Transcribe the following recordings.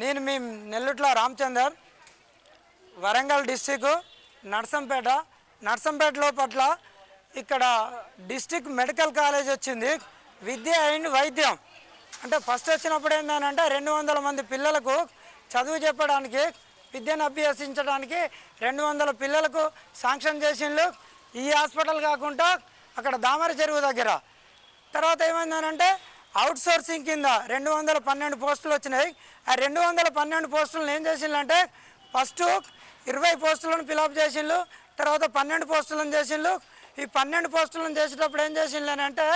నేను మీ నెల్లుట్ల రామచందర్ వరంగల్ డిస్టిక్ నర్సంపేట. నర్సంపేట లోపట్ల ఇక్కడ డిస్టిక్ మెడికల్ కాలేజ్ వచ్చింది. విద్య అండ్ వైద్యం. అంటే ఫస్ట్ వచ్చినప్పుడు ఏంటంటే రెండు వందల మంది పిల్లలకు చదువు చెప్పడానికి విద్యను అభ్యసించడానికి రెండు వందల పిల్లలకు శాంక్షన్ చేసిండ్లు. ఈ హాస్పిటల్ కాకుండా అక్కడ దామర చెరువు దగ్గర. తర్వాత ఏమైందనంటే అవుట్ సోర్సింగ్ కింద రెండు వందల పన్నెండు పోస్టులు వచ్చినాయి. ఆ రెండు వందల పన్నెండు పోస్టులను ఏం చేసిండ్రు ఫస్ట్ ఇరవై పోస్టులను ఫిలప్ చేసిండ్రు తర్వాత పన్నెండు పోస్టులను చేసిండ్రు ఈ పన్నెండు పోస్టులను చేసేటప్పుడు ఏం చేసిండ్రు అంటే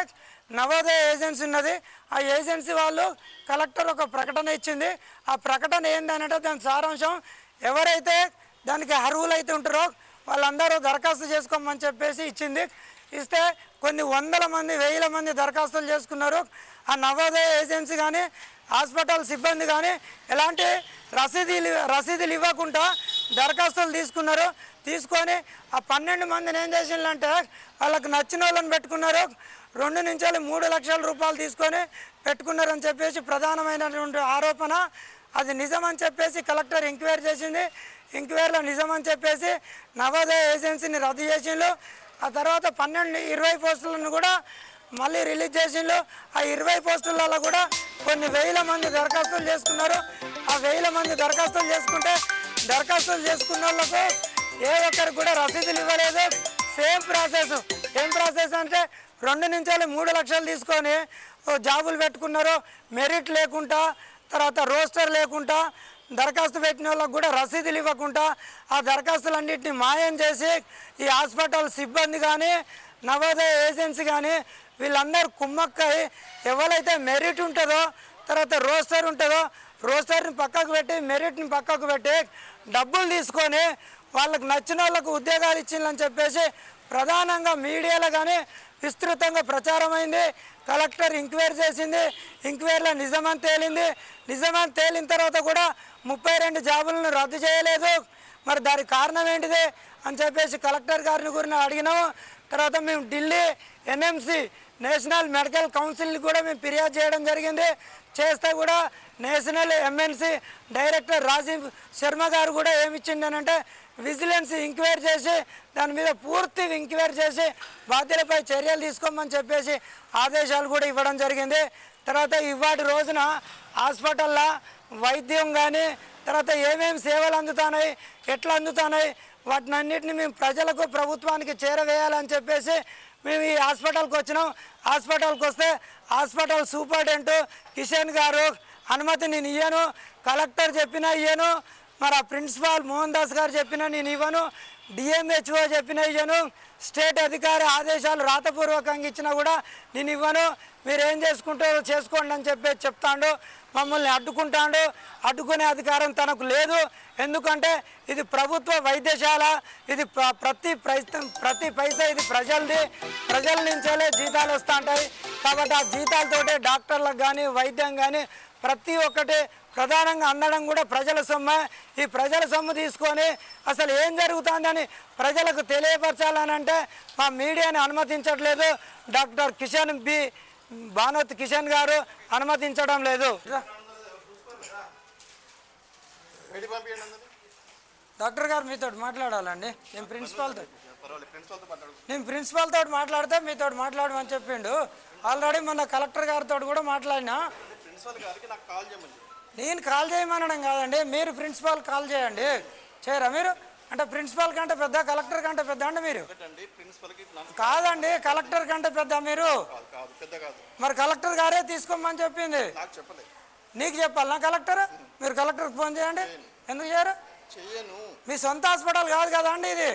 నవోదయ ఏజెన్సీ ఉన్నది. ఆ ఏజెన్సీ వాళ్ళు కలెక్టర్ ఒక ప్రకటన ఇచ్చింది. ఆ ప్రకటన ఏంటంటే దాని సారాంశం ఎవరైతే దానికి అర్హులైతే ఉంటారో వాళ్ళందరూ దరఖాస్తు చేసుకోమని చెప్పేసి ఇచ్చింది. ఇస్తే కొన్ని వందల మంది వేల మంది దరఖాస్తులు చేసుకున్నారు. ఆ నవోదయ ఏజెన్సీ కానీ హాస్పిటల్ సిబ్బంది కానీ ఎలాంటి రసీదులు రసీదులు ఇవ్వకుండా దరఖాస్తులు తీసుకున్నారు. తీసుకొని ఆ పన్నెండు మందిని ఏం చేసిందంటే వాళ్ళకి నచ్చిన వాళ్ళని పెట్టుకున్నారు. రెండు నుంచి మూడు లక్షల రూపాయలు తీసుకొని పెట్టుకున్నారని చెప్పేసి ప్రధానమైనటువంటి ఆరోపణ. అది నిజమని చెప్పేసి కలెక్టర్ ఎంక్వైరీ చేసింది. ఎంక్వైరీలో నిజమని చెప్పేసి నవోదయ ఏజెన్సీని రద్దు చేసిండ్రు. ఆ తర్వాత పన్నెండు ఇరవై పోస్టులను కూడా మళ్ళీ రిలీజ్ చేసిండ్రు. ఆ ఇరవై పోస్టులలో కూడా కొన్ని వేల మంది దరఖాస్తులు చేసుకున్నారు. ఆ వేల మంది దరఖాస్తులు చేసుకుంటే దరఖాస్తులు చేసుకున్న వాళ్ళకు ఏ ఒక్కరికి కూడా రసీదులు ఇవ్వలేదు. Same process. ఏం ప్రాసెస్ అంటే రెండు నుంచి మూడు లక్షలు తీసుకొని జాబులు పెట్టుకున్నారు. మెరిట్ లేకుండా తర్వాత రోస్టర్ లేకుండా దరఖాస్తు పెట్టిన వాళ్ళకు కూడా రసీదులు ఇవ్వకుండా ఆ దరఖాస్తులన్నింటినీ మాయం చేసి ఈ హాస్పిటల్ సిబ్బంది కానీ నవోదయ ఏజెన్సీ కానీ వీళ్ళందరూ కుమ్మక్కై ఎవరైతే మెరిట్ ఉంటుందో తర్వాత రోస్టర్ ఉంటుందో రోస్టర్ని పక్కకు పెట్టి మెరిట్ని పక్కకు పెట్టి డబ్బులు తీసుకొని వాళ్ళకి నచ్చిన వాళ్ళకు ఉద్యోగాలు ఇచ్చిందని చెప్పేసి ప్రధానంగా మీడియాలో కానీ విస్తృతంగా ప్రచారమైంది. కలెక్టర్ ఎంక్వైరీ చేసింది. ఎంక్వైరీలో నిజమని తేలింది. నిజమని తేలిన తర్వాత కూడా ముప్పై రెండు జాబులను రద్దు చేయలేదు. మరి దానికి కారణం ఏంటిది అని చెప్పేసి కలెక్టర్ గారిని గురిని అడిగినాము. తర్వాత మేము Delhi NMC national medical council కూడా మేము ఫిర్యాదు చేయడం జరిగింది. చేస్తే కూడా national MNC director Rajiv Sharma garu కూడా ఏమి ఇచ్చిండనంటే విజిలెన్స్ ఎంక్వైరీ చేసి దాని మీద పూర్తి ఎంక్వైరీ చేసి బాధ్యులపై చర్యలు తీసుకోమని చెప్పేసి ఆదేశాలు కూడా ఇవ్వడం జరిగింది. తర్వాత ఇవాటి రోజున హాస్పిటల్లో వైద్యం కానీ తర్వాత ఏమేమి సేవలు అందుతున్నాయి ఎట్లా అందుతున్నాయి వాటిని అన్నిటిని మేము ప్రజలకు ప్రభుత్వానికి చేరవేయాలని చెప్పేసి మేము ఈ హాస్పిటల్కి వచ్చినాం. హాస్పిటల్కి వస్తే హాస్పిటల్ సూపరింటెండెంట్ కిషన్ గారు అనుమతి నేను ఇయ్యను. కలెక్టర్ చెప్పినా ఇయ్యను. మరి ఆ ప్రిన్సిపాల్ మోహన్ దాస్ గారు చెప్పినా నేను ఇవ్వను. డిఎంహెచ్ఓ చెప్పిన ఇవ్వను స్టేట్ అధికారి ఆదేశాలు రాతపూర్వకంగా ఇచ్చినా కూడా నేను ఇవ్వను. మీరు ఏం చేసుకుంటారో చేసుకోండి అని చెప్పి చెప్తాడు. మమ్మల్ని అడ్డుకుంటాడు. అడ్డుకునే అధికారం తనకు లేదు. ఎందుకంటే ఇది ప్రభుత్వ వైద్యశాల. ఇది ప్ర- ప్రతి ప్రతి పైసా ఇది ప్రజలది. ప్రజల నుంచేలే జీతాలు వస్తూ ఉంటాయి కాబట్టి ఆ జీతాలతోటే డాక్టర్లకు కానీ వైద్యం కానీ ప్రతి ఒక్కటి ప్రధానంగా అందడం కూడా ప్రజల సొమ్మే. ఈ ప్రజల సొమ్ము తీసుకొని అసలు ఏం జరుగుతుందని ప్రజలకు తెలియపరచాలని అంటే మా మీడియాని అనుమతించట్లేదు. డాక్టర్ కిషన్ బి భానుత్ కిషన్ గారు అనుమతించడం లేదు. డాక్టర్ గారు మీతో మాట్లాడాలండి. నేను ప్రిన్సిపాల్తో నేను ప్రిన్సిపాల్తో మాట్లాడితే మీతో మాట్లాడమని చెప్పిండు. ఆల్రెడీ మొన్న కలెక్టర్ గారితో కూడా మాట్లాడినా. నేను కాల్ చేయమనడం కాదండి మీరు ప్రిన్సిపాల్ కాల్ చేయండి. చేయరా మీరు? అంటే ప్రిన్సిపాల్ కంటే పెద్ద కలెక్టర్ కంటే పెద్ద అండి మీరు? కాదండి కలెక్టర్ కంటే పెద్ద మీరు. మరి కలెక్టర్ గారే తీసుకోమని చెప్పింది. నాకు చెప్పాలనా కలెక్టర్? మీరు కలెక్టర్కి ఫోన్ చేయండి. ఎందుకు చేయరు? మీ సొంత హాస్పిటల్ కాదు కదా అండి ఇది.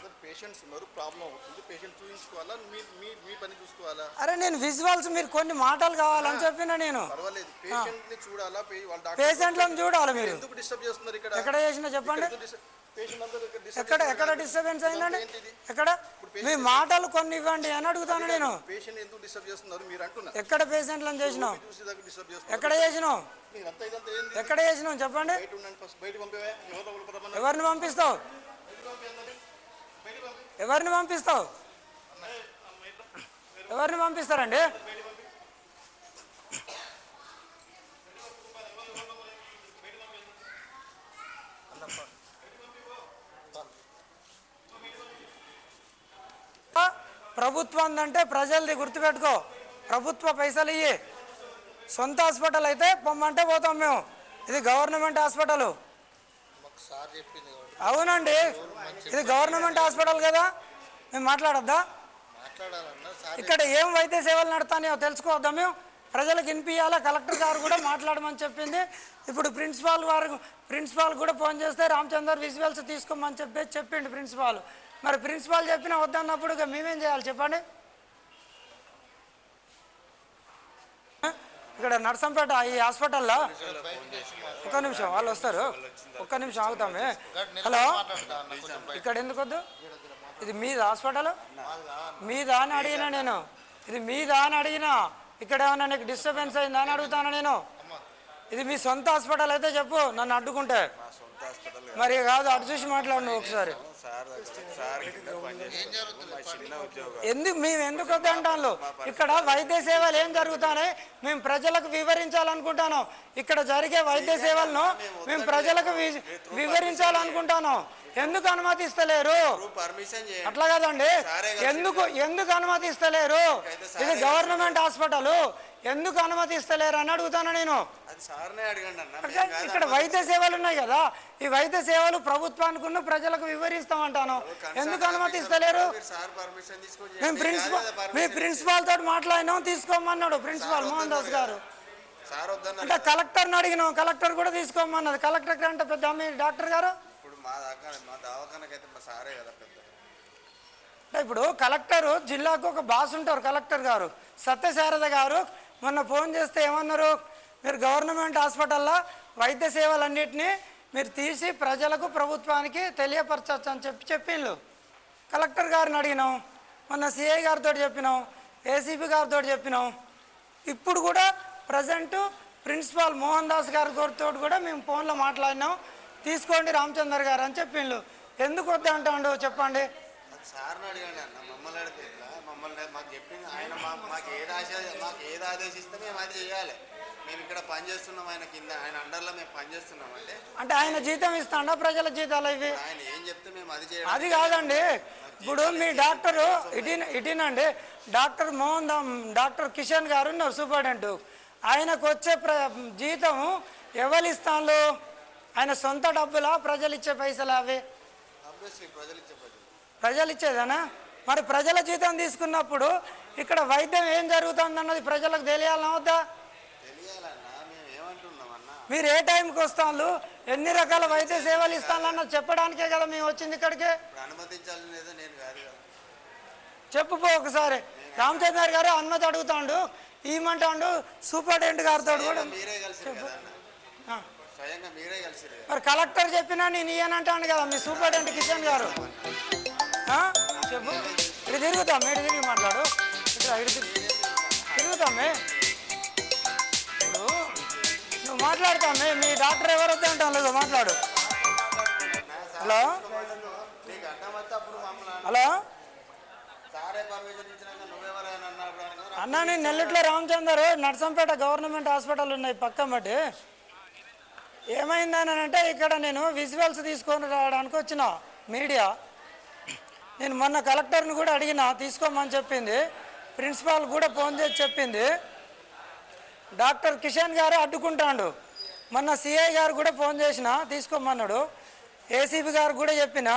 పేషెంట్స్ ఉన్నారు ప్రాబ్లం అవుతుంది. పేషెంట్ చూపించుకోవాలా మీ మీ మీ పని చూసుకోవాలా? అరే నేను విజువల్స్ మీరు కొన్ని మాటలు కావాలని చెప్పిన నేను. పర్వాలేదు. పేషెంట్ని చూడాలా? పే- వాళ్ళ డాక్టర్ పేషెంట్లను చూడాలి? మీరు? ఎందుకు డిస్టర్బ్ చేస్తున్నారు ఇక్కడ? ఎక్కడ చేసినా చెప్పండి. ఎక్కడ ఎక్కడ డిస్టర్బెన్స్ అయిందండి? ఎక్కడ? మీ మాటలు కొన్ని ఇవ్వండి అని అడుగుతాను నేను. పేషెంట్ ఎందుకు డిస్టర్బ్ చేస్తున్నారు మీరు అంటున్నారు ఎక్కడ పేషెంట్లను చేసినావు? చూసి దగ్గర డిస్టర్బ్ చేస్తున్నారు. ఎక్కడ ఏంది? ఎక్కడ చేసినావు? చెప్పండి. బయట ఉండండి ఎవరిని పంపిస్తావు? ఎవరిని పంపిస్తారండి? ప్రభుత్వం అంటే ప్రజలది గుర్తుపెట్టుకో. ప్రభుత్వ పైసలు ఇవి సొంత హాస్పిటల్ అయితే పొమ్మంటే పోతాం మేము. ఇది గవర్నమెంట్ హాస్పిటల్. అవునండి. ఇది గవర్నమెంట్ హాస్పిటల్ కదా? మేము మాట్లాడొద్దా? ఇక్కడ ఏం వైద్య సేవలు నడతాయో తెలుసుకోవద్దా మేము? ప్రజలకు వినిపించాలా కలెక్టర్ గారు కూడా మాట్లాడమని చెప్పింది. ఇప్పుడు ప్రిన్సిపాల్ వారు ప్రిన్సిపాల్ కూడా ఫోన్ చేస్తే రామచందర్ విజువల్స్ తీసుకోమని చెప్పి చెప్పిండు ప్రిన్సిపాల్. మరి ప్రిన్సిపాల్ చెప్పినా వద్దన్నప్పుడు ఇక మేమేం చేయాలి చెప్పండి? ఇక్కడ నర్సంపేట ఈ హాస్పిటల్లో ఒక్క నిమిషం వాళ్ళు వస్తారు. ఒక్క నిమిషం ఆగుతామే. హలో? ఇక్కడ ఎందుకు వద్దు? ఇది మీద హాస్పిటల్? మీదా అని అడిగినా నేను. ఇది మీదా అని అడిగినా. ఇక్కడ ఏమన్నా నీకు డిస్టర్బెన్స్ అయిందా అని అడుగుతాను నేను? ఇది మీ సొంత హాస్పిటల్ అయితే చెప్పు నన్ను అడ్డుకుంటే. మరి కాదు అటు చూసి మాట్లాడు ఒకసారి. ఎందుకు మేము ఎందుకు వద్దంటాను ఇక్కడ వైద్య సేవలు ఏం జరుగుతాయి మేము ప్రజలకు వివరించాలనుకుంటాను. ఇక్కడ జరిగే వైద్య సేవలను మేము ప్రజలకు వి- వివరించాలనుకుంటాను. ఎందుకు అనుమతిస్తలేరు? అట్లా కదండి. ఎందుకు ఎందుకు అనుమతిస్తలేరు? ఇది గవర్నమెంట్ హాస్పిటల్. ఎందుకు అనుమతిస్తలేరు అని అడుగుతాను నేను. ఇక్కడ వైద్య సేవలు ఉన్నాయి కదా. ఈ వైద్య సేవలు ప్రభుత్వానికి ఉన్న ప్రజలకు వివరిస్తామంటాను. ఎందుకు అనుమతిస్తలేరు? మేము ప్రిన్సిపాల్ మీ ప్రిన్సిపాల్ తోటి మాట్లాడినాం తీసుకోమన్నాడు ప్రిన్సిపాల్ మోహన్ దాస్ గారు. అంటే కలెక్టర్ని అడిగినాం కలెక్టర్ కూడా తీసుకోమన్నది. కలెక్టర్ అంటే పెద్ద డాక్టర్ గారు? మా దాకా మా దవాఖానకైతే మా సారే కదా పెద్ద. అంటే ఇప్పుడు కలెక్టర్ జిల్లాకు ఒక బాస్ ఉంటారు కలెక్టర్ గారు. సత్యశారద గారు మొన్న ఫోన్ చేస్తే ఏమన్నారు? మీరు గవర్నమెంట్ హాస్పిటల్లో వైద్య సేవలన్నింటినీ మీరు తీసి ప్రజలకు ప్రభుత్వానికి తెలియపరచవచ్చు అని చెప్పి చెప్పిండు కలెక్టర్ గారిని అడిగినాం. మొన్న సిఐ గారితో చెప్పినాం. ఏసీపీ గారితో చెప్పినాం. ఇప్పుడు కూడా ప్రజెంటు ప్రిన్సిపాల్ మోహన్ దాస్ గారితో కూడా మేము ఫోన్లో మాట్లాడినాం. తీసుకోండి రామచందర్ గారు అని చెప్పిండ్రు ఎందుకు వద్దంటాడు చెప్పండి. సార్ని అడగండి అన్న మమ్మల్ని అడిగితే? మమ్మల్ని మాకు చెప్పింది ఆయన మాకు ఏది ఆశ మాకు ఏది ఆదేశిస్తే మేము అది చేయాలి. మేము ఇక్కడ పని చేస్తున్నాం ఆయన కింద ఆయన అండర్లో మేము పని చేస్తున్నాం అంటే. అంటే ఆయన జీతం ఇస్తాడా ప్రజల జీతాలు ఇవి ఆయన ఏం చెప్తే మేము అది కాదండి. ఇప్పుడు మీ డాక్టరు ఇటీన ఇటీనండి డాక్టర్ మోహన్ దామ్ డాక్టర్ కిషన్ గారు ఉన్నారు సూపరింటెండెంట్. ఆయనకు వచ్చే ప్ర జీతం ఎవరు ఇస్తాను ఆయన సొంత డబ్బులా? ప్రజలు ఇచ్చే పైసలు అవి? ప్రజలు ఇచ్చే ప్రజలు ప్రజలు ఇచ్చేదేనా మరి ప్రజల జీతం తీసుకున్నప్పుడు ఇక్కడ వైద్యం ఏం జరుగుతుంది అన్నది ప్రజలకు తెలియాలన్నా వద్దా? తెలియాలన్నా మేము ఏమంటున్నాం అన్న మీరు ఏ టైంకి వస్తాను ఎన్ని రకాల వైద్య సేవలు ఇస్తానన్నది చెప్పడానికే కదా మేము వచ్చింది ఇక్కడికి? చెప్పుకో ఒకసారి. రామచంద్ర గారు అనుమతి అడుగుతాడు ఈమంటాడు సూపరింటెండెంట్ గారితో కూడా మీరే మీరే కలెక్టర్ చెప్పినా నేను ఇయ్యనంటాను కదా మీ సూపరింటెండెంట్ కిషన్ గారు? చెప్పు. ఇటు తిరుగుతాం ఇటు తిరిగి మాట్లాడు. ఇటు ఇటు తిరిగి. తిరుగుతామే ఇప్పుడు నువ్వు మాట్లాడతామే మీ డాక్టర్ ఎవరు వద్దంటాం లేదు మాట్లాడు. హలో? హలో? అన్నా నేను నెల్లూరులో రామచందర్ నర్సంపేట గవర్నమెంట్ హాస్పిటల్ ఉన్నాయి పక్కన బట్టి. ఏమైందని అంటే ఇక్కడ నేను విజువల్స్ తీసుకొని రావడానికి వచ్చిన మీడియా నేను మొన్న కలెక్టర్ని కూడా అడిగిన తీసుకోమని చెప్పింది. ప్రిన్సిపాల్ కూడా ఫోన్ చేసి చెప్పింది. డాక్టర్ కిషన్ గారు అడ్డుకుంటాడు. మొన్న సిఐ గారు కూడా ఫోన్ చేసిన తీసుకోమన్నాడు. ఏసీబీ గారు కూడా చెప్పిన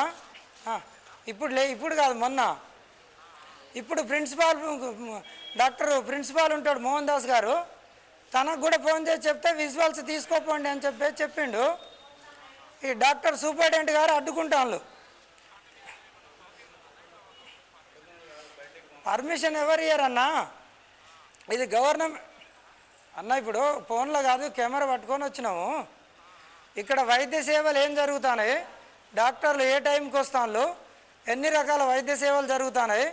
ఇప్పుడు లే ఇప్పుడు కాదు మొన్న. ఇప్పుడు ప్రిన్సిపాల్ డాక్టర్ ప్రిన్సిపాల్ ఉంటాడు మోహన్ దాస్ గారు. తనకు కూడా ఫోన్ చేసి చెప్తే విజువల్స్ తీసుకోపోండి అని చెప్పి చెప్పిండు. ఈ డాక్టర్ సూపరింటెండెంట్ గారు అడ్డుకుంటాను పర్మిషన్ ఎవరు ఇయ్యారన్నా? ఇది గవర్నమెంట్ అన్న ఇప్పుడు ఫోన్లో కాదు కెమెరా పట్టుకొని వచ్చినాము. ఇక్కడ వైద్య సేవలు ఏం జరుగుతున్నాయి డాక్టర్లు ఏ టైంకి వస్తాను ఎన్ని రకాల వైద్య సేవలు జరుగుతున్నాయి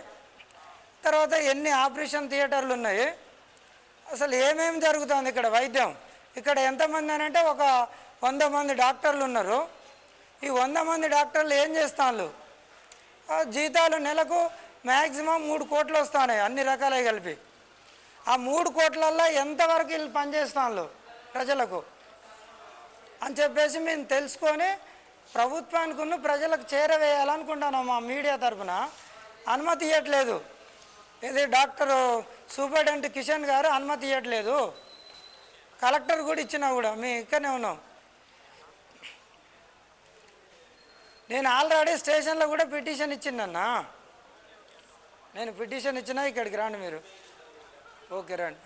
తర్వాత ఎన్ని ఆపరేషన్ థియేటర్లు ఉన్నాయి? అసలు ఏమేమి జరుగుతుంది ఇక్కడ వైద్యం? ఇక్కడ ఎంతమంది అని అంటే ఒక వంద మంది డాక్టర్లు ఉన్నారు. ఈ వంద మంది డాక్టర్లు ఏం చేస్తాను జీతాలు నెలకు మ్యాక్సిమం మూడు కోట్లు వస్తున్నాయి అన్ని రకాలే కలిపి. ఆ మూడు కోట్లల్లో ఎంతవరకు వీళ్ళు పనిచేస్తాను ప్రజలకు? అని చెప్పేసి మేము తెలుసుకొని ప్రభుత్వానికి ప్రజలకు చేరవేయాలనుకుంటున్నాం మా మీడియా తరఫున అనుమతి ఇవ్వట్లేదు ఇది డాక్టర్ సూపరింటెండెంట్ కిషన్ గారు అనుమతి ఇవ్వట్లేదు కలెక్టర్ కూడా ఇచ్చినా కూడా మేము ఇక్కడనే ఉన్నాం. నేను ఆల్రెడీ స్టేషన్లో కూడా పిటిషన్ ఇచ్చిందన్నా. నేను పిటిషన్ ఇచ్చినా ఇక్కడికి రండి మీరు. ఓకే రండి.